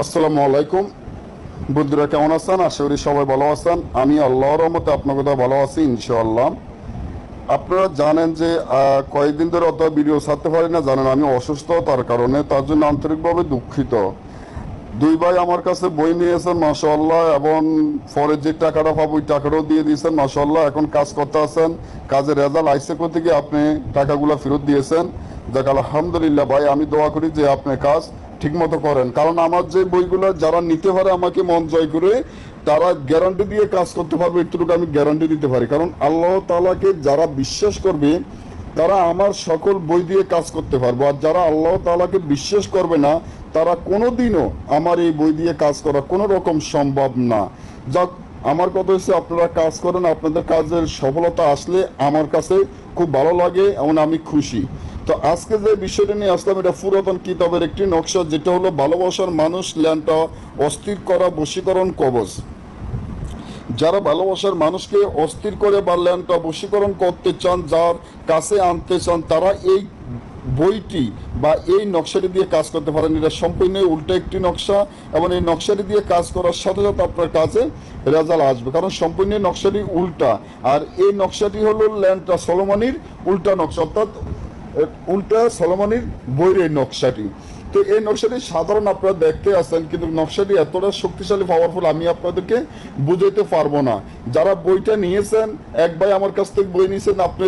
আসসালামু আলাইকুম। বুদ্ধরা কেমন আছেন? আশা করি সবাই ভালো আছেন। আমি আল্লাহর রহমতে আপনার কথা ভালো আছি, ইনশাআল্লাহ। আপনারা জানেন যে কয়েকদিন ধরে অত ভিডিও ছাড়তে পারি না, জানেন আমি অসুস্থ, তার কারণে তার জন্য আন্তরিকভাবে দুঃখিত। দুই ভাই আমার কাছে বই নিয়েছেন মাশাল্লাহ এবং পরে যে টাকাটা পাবো ওই টাকাটাও দিয়ে দিয়েছেন মাশাল্লাহ এখন কাজ করতে আছেন। কাজের রেজাল্ট আইসে করতে গিয়ে আপনি টাকাগুলো ফেরত দিয়েছেন? দেখ আলহামদুলিল্লাহ, ভাই, আমি দোয়া করি যে আপনি কাজ ঠিক মতো করেন। কারণ আমার যে বইগুলো যারা নিতে পারে আমাকে মন জয় করে, তারা গ্যারান্টি দিয়ে কাজ করতে পারবে একটুকু আমি গ্যারান্টি দিতে পারি। কারণ আল্লাহ তালাকে যারা বিশ্বাস করবে, তারা আমার সকল বই দিয়ে কাজ করতে পারব। আর যারা আল্লাহ তালাকে বিশ্বাস করবে না, তারা কোনোদিনও আমার এই বই দিয়ে কাজ করা কোনো রকম সম্ভব না। যাক, আমার কথা হচ্ছে আপনারা কাজ করেন, আপনাদের কাজের সফলতা আসলে আমার কাছে খুব ভালো লাগে এবং আমি খুশি। তো আজকে যে বিষয়টা নিয়ে আসলাম, এটা পুরাতন কিতাবের একটি নকশা, যেটা হলো ভালোবাসার মানুষ ল্যান্ডটা অস্থির করা বশীকরণ কবচ যারা ভালোবাসার মানুষকে অস্থির করে বা ল্যান্ডটা বশীকরণ করতে চান, যার কাছে আনতে চান, তারা এই বইটি বা এই নকশাটি দিয়ে কাজ করতে পারেন। এটা সম্পূর্ণ উল্টো একটি নকশা এবং এই নকশাটি দিয়ে কাজ করার সাথে সাথে আপনার কাছে রেজাল্ট আসবে, কারণ সম্পূর্ণ নকশাটি উল্টা। আর এই নকশাটি হলো ল্যান্ডটা সলোমানির উল্টা নকশা, অর্থাৎ উল্টা সলোমানির বইয়ের এই নকশাটি। তো এই নকশাটি সাধারণ আপনারা দেখতে আসেন কিন্তু নকশাটি এতটা শক্তিশালী পাওয়ারফুল আমি আপনাদেরকে বুঝাইতে পারব না। যারা বইটা নিয়েছেন, এক ভাই আমার কাছ থেকে বই নিয়েছেন, আপনি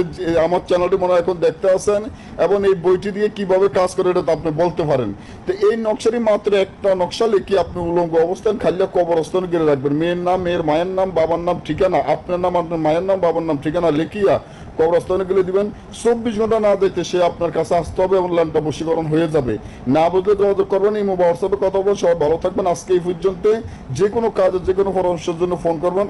আমার চ্যানেলটি মনে এখন দেখতে আসেন এবং এই বইটি দিয়ে কীভাবে কাজ করে এটা তো আপনি বলতে পারেন। তো এই নকশাটি মাত্র একটা নকশা লিখে আপনি উলঙ্গ অবস্থান, খালিয়া কবরস্থান গিরে রাখবেন। মেয়ের নাম, মেয়ের মায়ের নাম, বাবার নাম, ঠিকানা, আপনার নাম, আপনার মায়ের নাম, বাবার নাম, ঠিকানা লিখিয়া কবরস্থানে গেলে দিবেন, চব্বিশ ঘণ্টা না দেখতে সে আপনার কাছে আসতে হবে এবং লাইনটা বশীকরণ হয়ে যাবে। না বুঝলে যোগাযোগ করবেন এই হোয়াটসঅ্যাপে কথা বলবেন, সবাই ভালো থাকবেন। আজকে এই পর্যন্ত যে কোনো কাজের যে কোনো পরামর্শের জন্য ফোন করবেন।